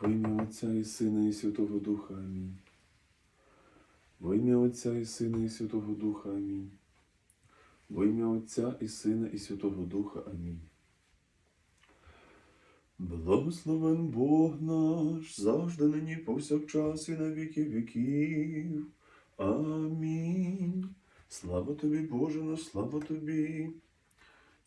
Во ім'я Отця і Сина, і Святого Духа. Амінь. Во ім'я Отця і Сина, і Святого Духа. Амінь. Во ім'я Отця і Сина, і Святого Духа. Амінь. Благословен Бог наш, завжди нині повсякчас і на віки віків. Амінь. Слава тобі, Боже наш, слава тобі.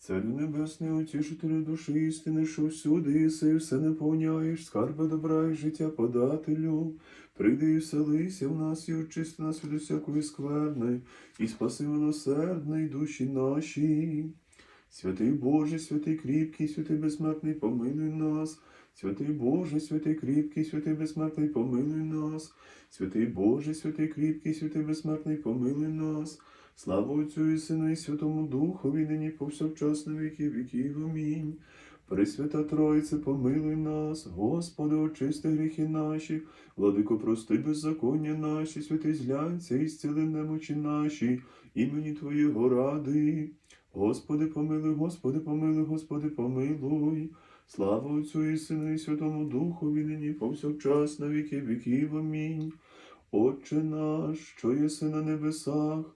Царю небесний, утішителю душі істини, що всюди єси, і все наповняєш, скарби добра і життя подателю. Прийди і вселися в нас і очисти нас від усякої скверни, і спаси милосердної душі наші. Святий Боже, святий кріпкий, святий безсмертний, помилуй нас. Святий Боже, святий кріпкий, святий безсмертний, помилуй нас. Святий Боже, святий кріпкий, святий безсмертний, помилуй нас. Слава Отцю і Сину і Святому Духові, нині повсякчас на віки віків. Амінь. Пресвята Тройце, помилуй нас, Господи, очисти гріхи наші, владико, прости беззаконня наші, святий зглянься і зціли немочі наші, імені Твоєго ради. Господи, помилуй, Господи, помилуй, Господи, помилуй. Слава Отцю і Сину і Святому Духові, нині повсякчас на віки віків. Амінь. Отче наш, що єси на небесах,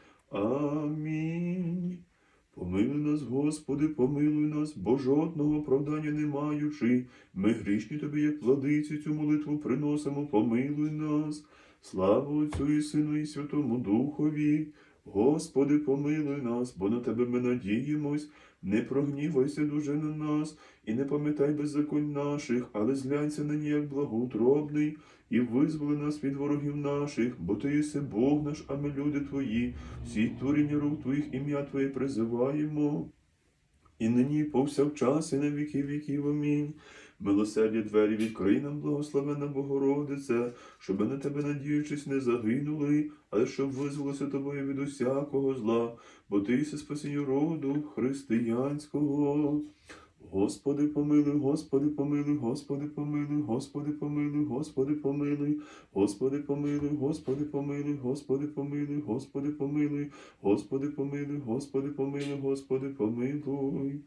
Амінь. Помилуй нас, Господи, помилуй нас, бо жодного оправдання не маючи. Ми грішні тобі, як владиці, цю молитву приносимо, помилуй нас. Слава Отцю і Сину, і Святому Духові. Господи, помилуй нас, бо на Тебе ми надіємось. Не прогнівайся дуже на нас, і не пам'ятай беззаконь наших, але зглянься на як благоутробний, і визволи нас від ворогів наших, бо Ти єси Бог наш, а ми люди Твої, всі творіння рук Твоїх ім'я Твоє призиваємо. І нині повсякчас, і на віки віків. Амінь. Милосердя двері відкрий нам, благословена Богородице, щоб на тебе, надіючись, не загинули, але щоб визволилося тобою від усякого зла, бо ти єси спасіння роду християнського. Господи, помилуй, Господи, помилуй, Господи, помилуй, Господи, помилуй, Господи, помилуй, Господи, помилуй, Господи, помилуй, Господи, помилуй, Господи, помилуй, Господи, помилуй, Господи, помилуй, Господи, помилуй.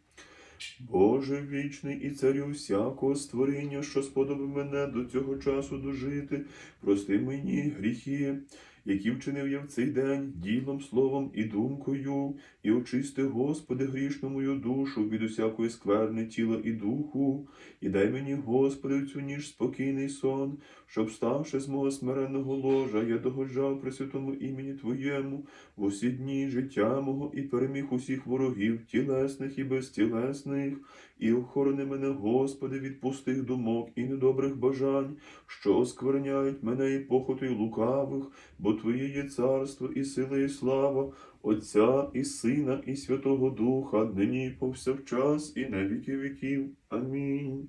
Боже вічний і царю всякого створіння, що сподобав мене до цього часу дожити, прости мені гріхи, які вчинив я в цей день ділом, словом і думкою, і очисти, Господи, грішну мою душу від усякої скверни тіла і духу, і дай мені, Господи, в цю ніж спокійний сон, щоб, ставши з мого смиренного ложа, я догоджав при святому імені Твоєму в усі дні життя мого і переміг усіх ворогів, тілесних і безтілесних, і охорони мене, Господи, від пустих думок і недобрих бажань, що оскверняють мене і похотою лукавих, бо Твоє є царство і сила, і слава, Отця і Сина, і Святого Духа, нині повсякчас, і на віки віків. Амінь.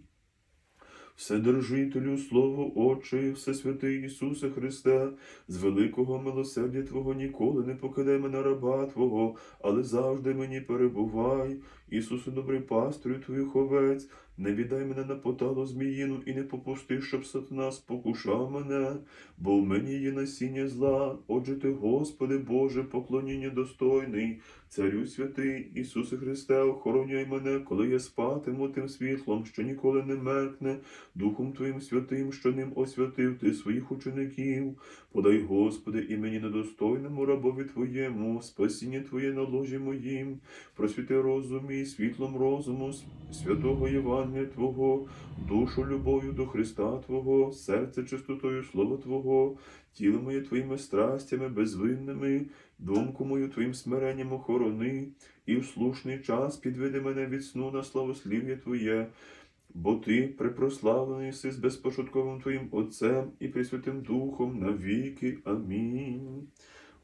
Вседержителю, Слово Отче, Всесвятий Ісусе Христе, з великого милосердя Твого ніколи не покидай мене раба Твого, але завжди мені перебувай. Ісусе, добрий пастрю Твоїх овець, не віддай мене на поталу зміїну і не попусти, щоб сатана спокушав мене, бо в мені є насіння зла. Отже ти, Господи Боже, поклоніння достойний, Царю святий, Ісусе Христе, охороняй мене, коли я спатиму тим світлом, що ніколи не меркне, Духом Твоїм святим, що ним освятив Ти своїх учеників. Подай, Господи, імені недостойному рабові Твоєму, спасіння Твоє на ложі моїм, просвіти розум мій світлом розуму, святого Євангелія Твого, душу любов'ю до Христа Твого, серце чистотою Слова Твого, тіло моє Твоїми страстями безвинними, думку мою Твоїм смиренням охорони, і в слушний час підведи мене від сну на славослів'я Твоє. Бо ти припрославлений си з безпошутковим Твоїм Отцем і Пресвятим Духом навіки. Амінь.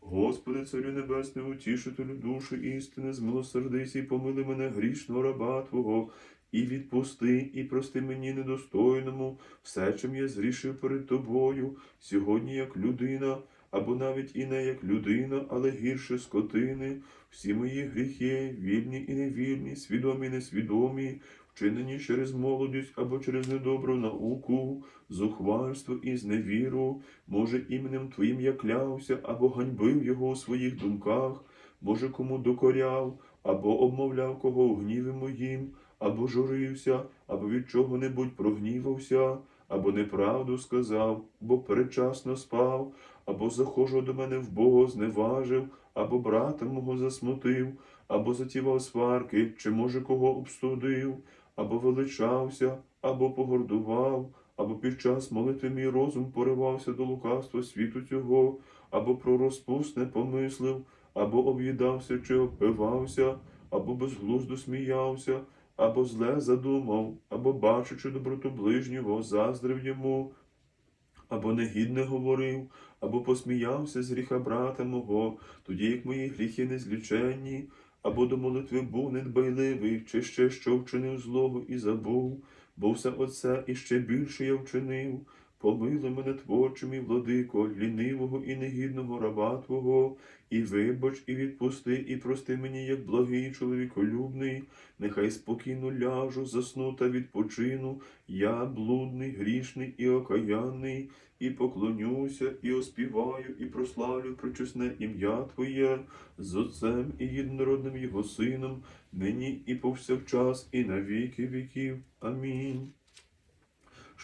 Господи, Царю Небесний, утішителю душі істини, змилосердися і помили мене грішного раба Твого, і відпусти, і прости мені недостойному, все, чим я зрішив перед тобою, сьогодні як людина, або навіть і не як людина, але гірше скотини, всі мої гріхи, вільні і невільні, свідомі і несвідомі, вчинені через молодість або через недобру науку, зухвальство і зневіру, може, іменем Твоїм я клявся або ганьбив його у своїх думках, може, кому докоряв, або обмовляв кого у гніві моїм, або журився, або від чого-небудь прогнівався, або неправду сказав, бо передчасно спав, або захожу до мене в Бога зневажив, або брата мого засмутив, або затівав сварки, чи може кого обстудив, або величався, або погордував, або під час молитви мій розум поривався до лукавства світу цього, або про розпусне помислив, або об'їдався чи опивався, або безглуздо сміявся, або зле задумав, або бачучи доброту ближнього, заздрив йому, або негідне говорив, або посміявся з гріха брата мого, тоді як мої гріхи незліченні, або до молитви був недбайливий, чи ще що вчинив злого і забув, бо все оце іще більше я вчинив. Помилуй мене творчим і владико, лінивого і негідного раба Твого, і вибач, і відпусти, і прости мені, як благий чоловіколюбний, нехай спокійно ляжу, засну та відпочину, я блудний, грішний і окаянний, і поклонюся, і оспіваю, і прославлю причесне ім'я Твоє з Отцем і єдинородним Його Сином, нині і повсякчас, і на віки віків. Амінь.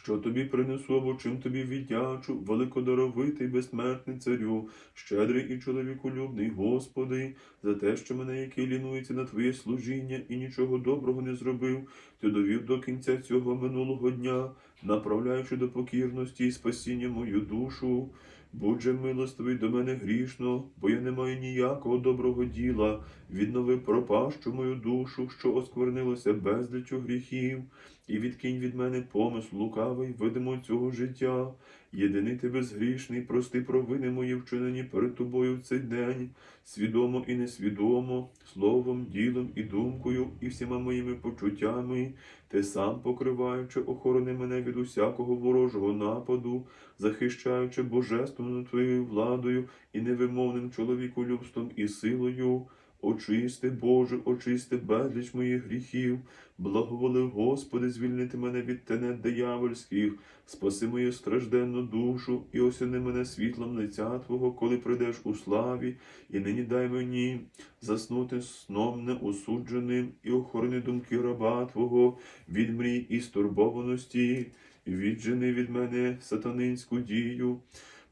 Що тобі принесу, або чим тобі віддячу, великодаровитий, безсмертний царю, щедрий і чоловіколюбний, Господи, за те, що мене, який лінується на Твоє служіння і нічого доброго не зробив, ти довів до кінця цього минулого дня, направляючи до покірності і спасіння мою душу. Будь же милостивий до мене грішно, бо я не маю ніякого доброго діла, віднови пропащу мою душу, що осквернилося безлічу гріхів, і відкинь від мене помисл лукавий, видимо цього життя. Єдиний ти безгрішний, прости провини мої вчинені перед тобою в цей день, свідомо і несвідомо, словом, ділом і думкою, і всіма моїми почуттями, ти сам покриваючи, охорони мене від усякого ворожого нападу, захищаючи божественною твоєю владою і невимовним чоловіколюбством і силою. Очисти, Боже, очисти безліч моїх гріхів, благоволи, Господи, звільнити мене від тенет диявольських, спаси мою стражденну душу і осяни мене світлом лиця Твого, коли прийдеш у славі, і нині дай мені заснути сном неосудженим і охорони думки раба Твого. Від мрій і стурбованості, віджени від мене сатанинську дію.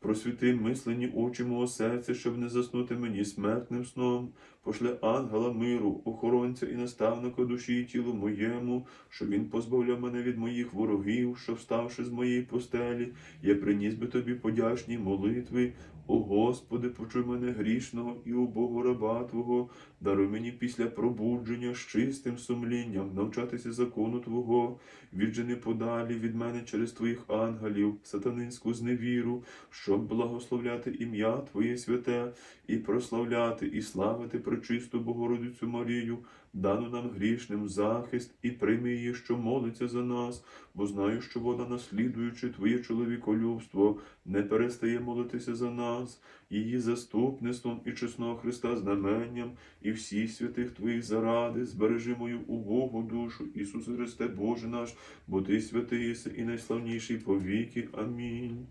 Просвіти мислені очі мого серця, щоб не заснути мені смертним сном. Пошле ангела миру, охоронця і наставника душі і тілу моєму, щоб він позбавляв мене від моїх ворогів, що, вставши з моєї постелі, я приніс би тобі подячні молитви. О Господи, почуй мене грішного і убого раба Твого, даруй мені після пробудження з чистим сумлінням навчатися закону Твого, віджени подалі від мене через Твоїх ангелів, сатанинську зневіру, щоб благословляти ім'я Твоє святе, і прославляти, і славити пречисту Богородицю Марію, дану нам грішним захист, і прийми її, що молиться за нас, бо знаю, що вона, наслідуючи Твоє чоловіколюбство, не перестає молитися за нас, її заступництвом і чесного Христа знаменням, і всіх святих Твоїх заради, збережи мою убогу душу, Ісусе Христе, Боже наш, бо Ти святий єси і найславніший по віки. Амінь.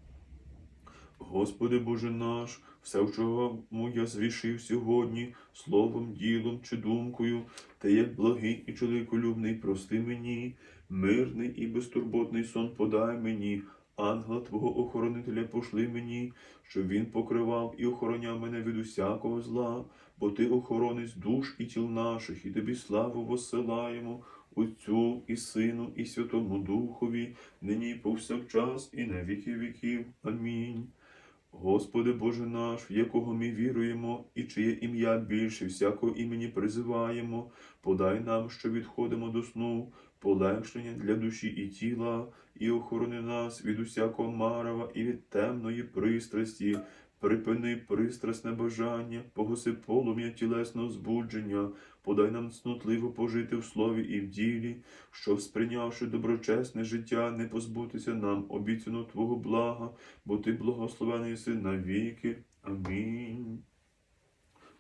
Господи Боже наш, все, в чому я зрішив сьогодні, словом, ділом чи думкою, та як благий і чоловіколюбний, прости мені, мирний і безтурботний сон подай мені, ангела Твого охоронителя пошли мені, щоб він покривав і охороняв мене від усякого зла, бо Ти охоронець душ і тіл наших, і тобі славу воссилаємо. Отцю і Сину, і Святому Духові, нині повсякчас, і на віки віків. Амінь. Господи Боже наш, в якого ми віруємо, і чиє ім'я більше всякого імені призиваємо, подай нам, що відходимо до сну, полегшення для душі і тіла, і охорони нас від усякого марава і від темної пристрасті. Припини пристрасне бажання, погаси полум'я тілесного збудження, подай нам цнотливо пожити в слові і в ділі, щоб, сприйнявши доброчесне життя, не позбутися нам обіцяно Твого блага, бо Ти благословений єси навіки. Амінь.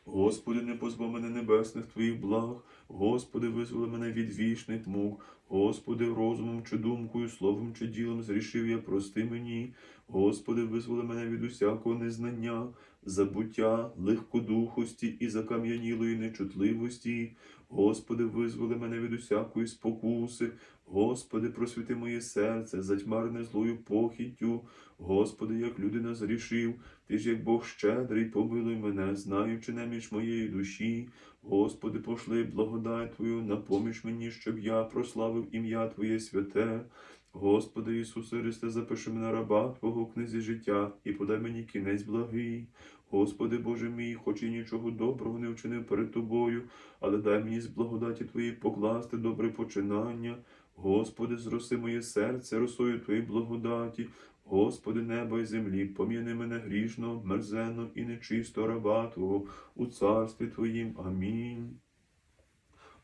Господи, не позбав мене небесних Твоїх благ, Господи, визволи мене від вічних мук, Господи, розумом чи думкою, словом чи ділом зрішив я, прости мені, Господи, визволи мене від усякого незнання, забуття, легкодухості і закам'янілої нечутливості. Господи, визволи мене від усякої спокуси, Господи, просвіти моє серце, затьмарене злою похіттю, Господи, як людина зрішив, Ти ж як Бог щедрий, помилуй мене, знаючи неміж моєї душі. Господи, пошли благодать Твою на поміч мені, щоб я прославив ім'я Твоє святе. Господи Ісусе Христе, запиши мене раба Твого в книзі життя і подай мені кінець благий. Господи Боже мій, хоч і нічого доброго не вчинив перед Тобою, але дай мені з благодаті Твоєї покласти добре починання. Господи, зроси моє серце росою Твоєї благодаті. Господи, неба й землі, пом'яни мене грішно, мерзенно і нечисто раба Твого у царстві Твоїм. Амінь.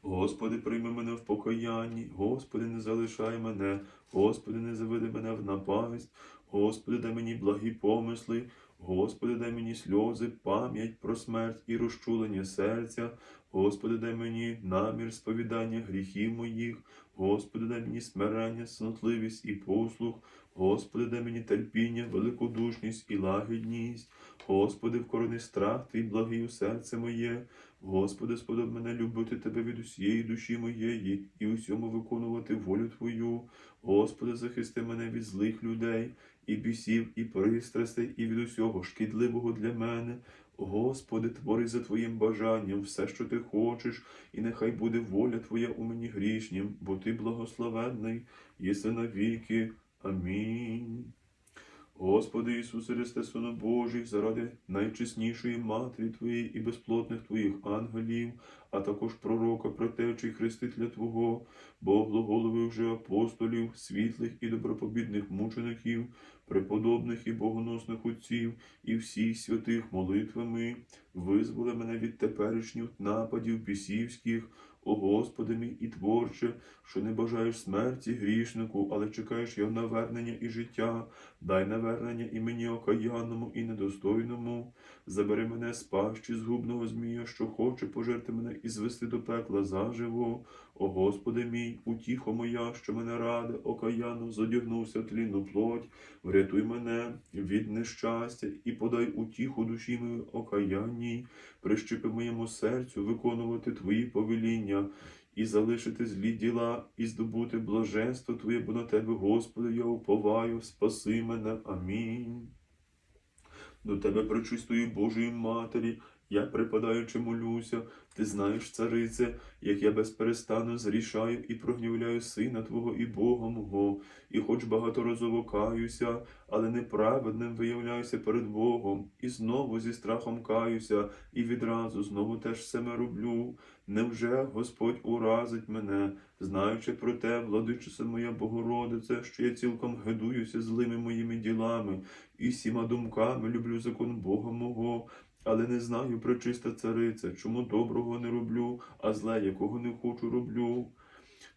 Господи, прийми мене в покаянні, Господи, не залишай мене, Господи, не заведи мене в напасть, Господи, дай мені благі помисли, Господи, дай мені сльози, пам'ять про смерть і розчулення серця, Господи, дай мені намір сповідання гріхів моїх, Господи, дай мені смирення, снотливість і послух, Господи, дай мені терпіння, великодушність і лагідність, Господи, вкорони страх Твій благий у серце моє, Господи, сподоб мене любити Тебе від усієї душі моєї і усьому виконувати волю Твою. Господи, захисти мене від злих людей, і бісів, і пристрастей, і від усього шкідливого для мене. Господи, твори за Твоїм бажанням все, що Ти хочеш, і нехай буде воля Твоя у мені грішнім, бо Ти благословенний, єси навіки. Амінь. Господи Ісусе Христе, Сину Божий, заради найчеснішої Матері Твоєї і безплотних Твоїх ангелів, а також пророка, протечі і хрестителя Твого, богоголових же апостолів, світлих і добропобідних мучеників, преподобних і богоносних отців, і всіх святих молитвами, визволи мене від теперішніх нападів бісівських, о Господи мій і творче, що не бажаєш смерті грішнику, але чекаєш його навернення і життя, дай навернення і мені окаянному і недостойному, забери мене з пащі згубного змія, що хоче пожерти мене і звести до пекла заживо. О Господи мій, утіхо моя, що мене раде, окаяно зодягнувся тлінну плоть, врятуй мене від нещастя і подай утіху душі моїй окаянній, прищепи моєму серцю виконувати Твої повеління і залишити злі діла, і здобути блаженство Твоє, бо на Тебе, Господи, я уповаю, спаси мене. Амінь. До Тебе, пречистої Божої Матері, я припадаючи молюся, ти знаєш, царице, як я безперестанно зрішаю і прогнівляю сина Твого і Бога мого, і хоч багаторазово каюся, але неправедним виявляюся перед Богом, і знову зі страхом каюся, і відразу знову теж саме роблю. Невже Господь уразить мене, знаючи про те, владичице моя Богородице, що я цілком гидуюся злими моїми ділами, і всіма думками люблю закон Бога мого, але не знаю, пречиста цариця, чому доброго не роблю, а зле, якого не хочу, роблю.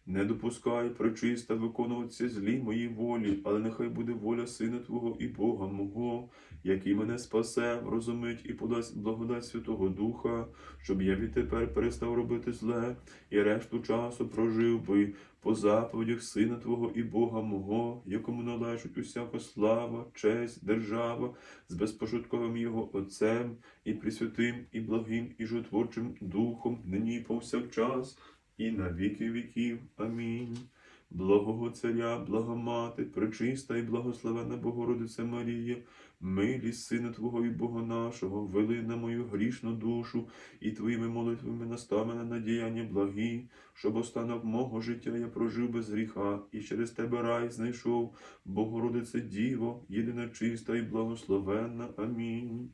Не допускай, пречиста, виконуватися злі моїй волі, але нехай буде воля Сина Твого і Бога мого, який мене спасе, розумить і подасть благодать Святого Духа, щоб я відтепер перестав робити зле і решту часу прожив би по заповідях Сина Твого і Бога мого, якому належить усяка слава, честь, держава, з безпошутковим Його Отцем і Пресвятим, і благим, і жотворчим Духом, нині повсякчас, і на віки віків. Амінь. Благого Царя, благомати, пречиста і благословена Богородиця Марія, милість Сина Твого і Бога нашого, вели на мою грішну душу, і Твоїми молитвами настав мене на діяння благі, щоб останок мого життя я прожив без гріха, і через Тебе рай знайшов, Богородице Діво, єдина чиста і благословенна. Амінь.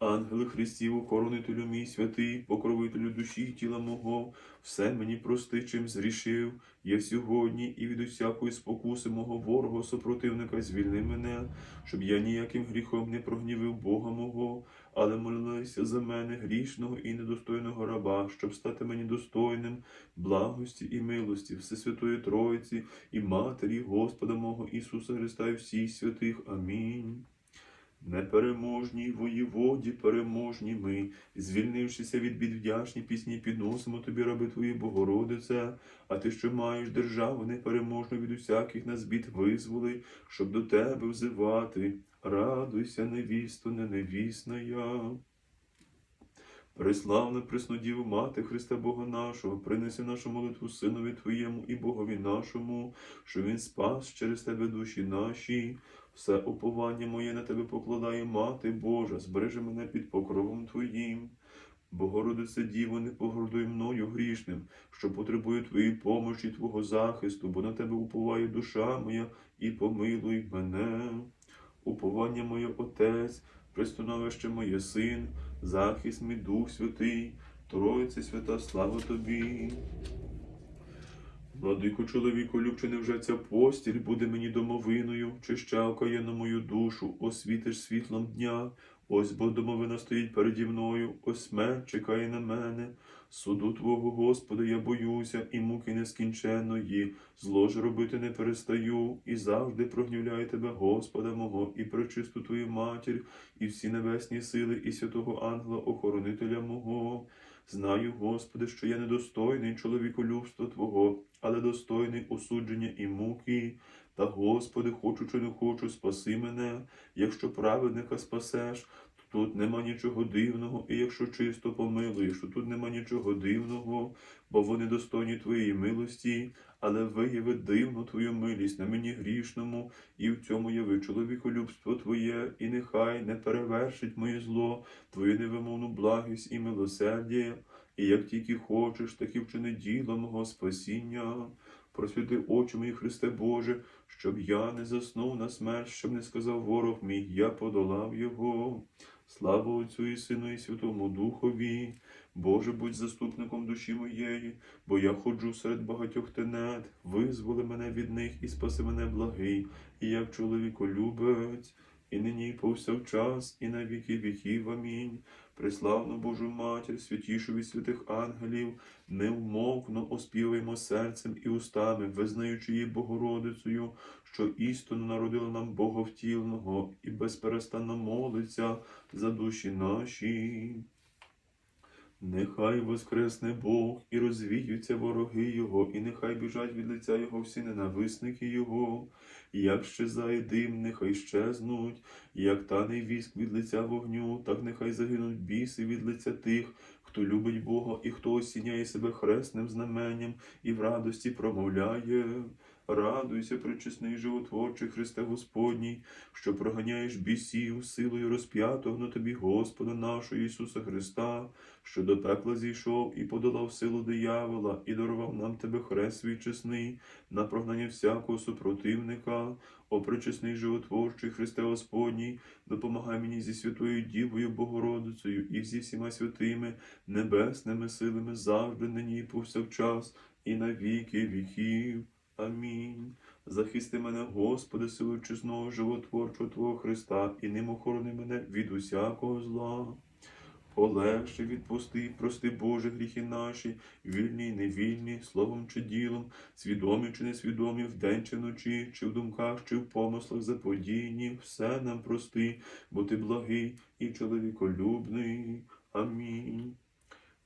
Ангели Христів, охоронителю мій святий, покровителю душі і тіла мого, все мені прости, чим зрішив. Я сьогодні і від усякої спокуси мого ворога супротивника звільни мене, щоб я ніяким гріхом не прогнівив Бога мого, але молилися за мене грішного і недостойного раба, щоб стати мені достойним благості і милості Всесвятої Троїці і Матері Господа мого Ісуса Христа і всіх святих. Амінь. Непереможній воєводі, переможні ми, звільнившися від бід вдячні пісні, підносимо тобі, раби твої, Богородице, а ти, що маєш державу непереможну від усяких нас бід визволи, щоб до тебе взивати. Радуйся, невісто, не невісна я. Преславна Преснодіву Мати Христа Бога нашого, принеси нашу молитву Синові Твоєму і Богові нашому, що Він спас через Тебе душі наші. Все уповання моє на Тебе покладає, Мати Божа, збережи мене під покровом Твоїм. Богородице Діво, не погордуй мною грішним, що потребую Твоєї помощі, Твого захисту, бо на Тебе уповає душа моя, і помилуй мене. Уповання моє Отець, пристановище моє Син, захист мій Дух Святий, Троїце свята, слава Тобі. Владику чоловіку, любче, невже ця постіль буде мені домовиною, чи ще окаєно мою душу, освітиш світлом дня, ось бо домовина стоїть переді мною, ось смерть чекає на мене. Суду Твого, Господи, я боюся, і муки нескінченної, зло ж робити не перестаю, і завжди прогнівляю Тебе, Господа мого, і пречисту Твою матір, і всі небесні сили, і святого ангела, охоронителя мого. Знаю, Господи, що я недостойний чоловіколюбства Твого, але достойний осудження і муки. Та, Господи, хочу чи не хочу, спаси мене, якщо праведника спасеш, то тут нема нічого дивного, і якщо чисто помилуєш, то тут нема нічого дивного, бо вони достойні Твоєї милості, але вияви дивну Твою милість на мені грішному, і в цьому яви чоловіколюбство Твоє, і нехай не перевершить моє зло, Твою невимовну благість і милосердя, і як тільки хочеш, так і вчини діло мого спасіння. Просвіти очі мої, Христе Боже, щоб я не заснув на смерть, щоб не сказав ворог мій, я подолав його. Слава Отцю і Сину, і Святому Духові. Боже, будь заступником душі моєї, бо я ходжу серед багатьох тенет, визволи мене від них і спаси мене благий, і як чоловіколюбець, і нині повсякчас, і на віки віків. Амінь. Преславну Божу Матір, святішу від святих ангелів, невмовно оспіваємо серцем і устами, визнаючи її Богородицею, що істинно народила нам Бога втілного і безперестанно молиться за душі наші. Нехай воскресне Бог і розвіються вороги Його, і нехай біжать від лиця Його всі ненависники Його, як щезає дим, нехай щезнуть, як тане віск від лиця вогню, так нехай загинуть біси від лиця тих, хто любить Бога і хто осіняє себе хресним знаменням і в радості промовляє. Радуйся, пречесний животворчий Христе Господній, що проганяєш бісів силою розп'ятого на тобі Господа нашого Ісуса Христа, що до пекла зійшов і подолав силу диявола, і дарував нам тебе хрест свій чесний, на прогнання всякого супротивника, о пречесний животворчий Христе Господній, допомагай мені зі святою Дівою Богородицею і зі всіма святими небесними силами завжди нині і повсякчас, і на віки віків. Амінь. Захисти мене, Господи, силою чесного животворчого Твого Христа, і ним охорони мене від усякого зла. Полегши, відпусти, прости, Боже, гріхи наші, вільні й невільні, словом чи ділом, свідомі чи несвідомі, вдень чи вночі, чи в думках, чи в помислах заподійні, все нам прости, бо ти благий і чоловіколюбний. Амінь.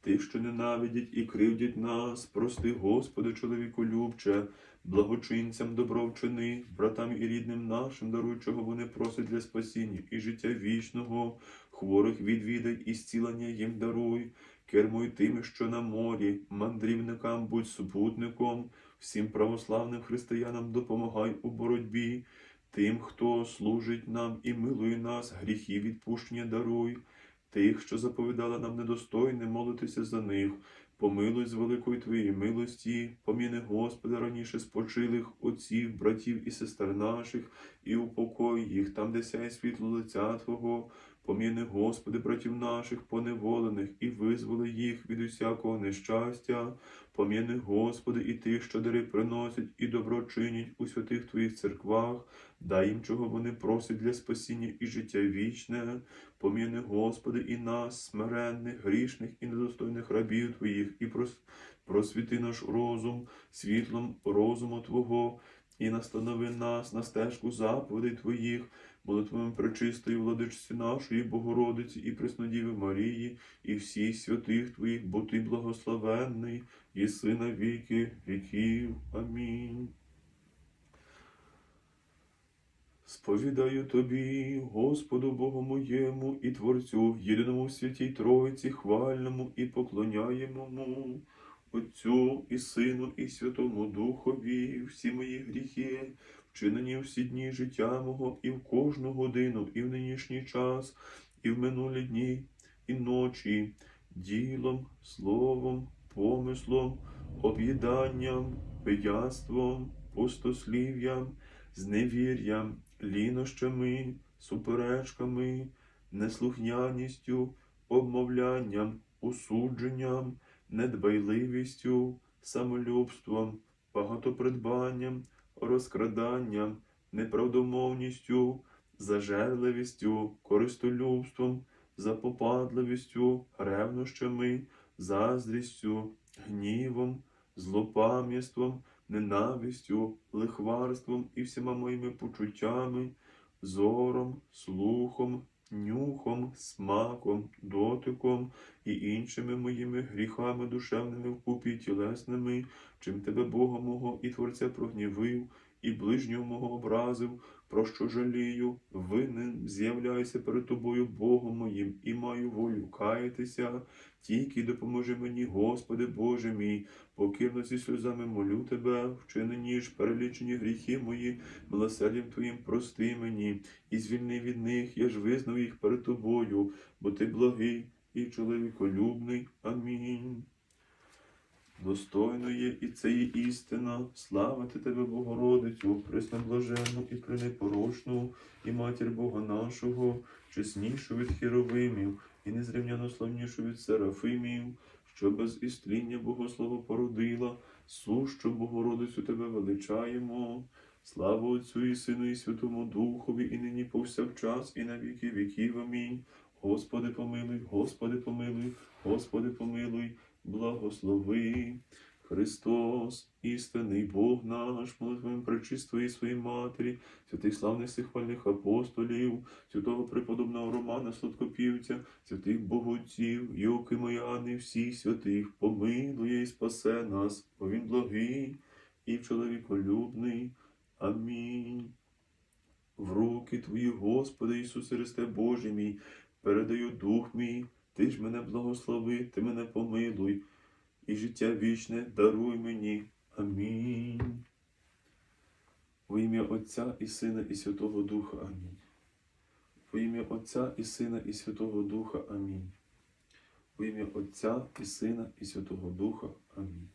Тих, що ненавидять і кривдять нас, прости, Господи, чоловіколюбче, благочинцям добро вчини, братам і рідним нашим, даруй, чого вони просять для спасіння і життя вічного, хворих відвідай і зцілення їм даруй, кермуй тими, що на морі, мандрівникам будь супутником, всім православним християнам допомагай у боротьбі, тим, хто служить нам і милує нас, гріхи відпущення даруй. Тих, що заповідала нам недостойне, молитися за них, помилуй з великої Твоєї милості, поміни Господа раніше спочилих отців, братів і сестер наших, і упокой їх там, де сяє світло лиця Твого, Поміни, Господи, братів наших поневолених і визволи їх від усякого нещастя. Поміни, Господи, і тих, що дари приносять і добро чинять у святих Твоїх церквах, дай їм, чого вони просять для спасіння і життя вічне. Поміни, Господи, і нас, смиренних, грішних і недостойних рабів Твоїх, і просвіти наш розум світлом розуму Твого, і настанови нас на стежку заповідей Твоїх, молитвами пречистої владичці нашої Богородиці і Преснодіви Марії, і всіх святих Твоїх, бо Ти благословенний, і сина віки віків. Амінь. Сповідаю тобі, Господу Богу моєму і Творцю, єдиному в святій Троїці, хвальному і поклоняємому, Отцю і Сину, і Святому Духові, всі мої гріхи, вчинені всі дні життя мого, і в кожну годину, і в нинішній час, і в минулі дні, і ночі, ділом, словом, помислом, об'їданням, пияством, пустослів'ям, зневір'ям, лінощами, суперечками, неслухняністю, обмовлянням, усудженням, недбайливістю, самолюбством, багатопридбанням, розкраданням, неправдомовністю, зажерливістю, користолюбством, запопадливістю, ревнощами, заздрістю, гнівом, злопам'ятством, ненавистю, лихварством і всіма моїми почуттями, зором, слухом, нюхом, смаком, дотиком і іншими моїми гріхами душевними вкупі тілесними, чим тебе Бога мого і Творця прогнівив, і ближнього мого образив, про що жалію, винен з'являюся перед тобою Богом моїм, і маю волю каятися, тільки допоможи мені, Господи Боже мій, покірно зі сльозами молю тебе, вчинені ж перелічені гріхи мої, милосердям Твоїм прости мені, і звільни від них, я ж визнав їх перед тобою, бо ти благий і чоловіколюбний. Амінь. Достойно є і це є істина, славити тебе, Богородицю, пресноблаженну і пренепорочну, і матір Бога нашого, чеснішу від хіровимів, і незрівняно славнішу від серафимів, що без істління Богослова породила, сущу Богородицю тебе величаємо. Слава Отцю і Сину, і Святому Духові, і нині повсякчас, і на віки віків. Амінь. Господи помилуй, Господи помилуй, Господи помилуй, благослови. Христос, істинний Бог наш, молитвами пречистої своїй матері, святих славних сихвальних апостолів, святого преподобного Романа Сладкопівця, святих богоців, Йоки Яни, всіх святих, помилує і спасе нас, бо він благий і чоловіколюбний. Амінь. В руки Твої, Господи Ісусе Христе Боже мій, передаю дух мій, Ти ж мене благослови, Ти мене помилуй, і життя вічне даруй мені. Амінь. Во ім'я Отця і Сина, і Святого Духа. Амінь. Во ім'я Отця і Сина, і Святого Духа. Амінь. Во ім'я Отця і Сина, і Святого Духа. Амінь.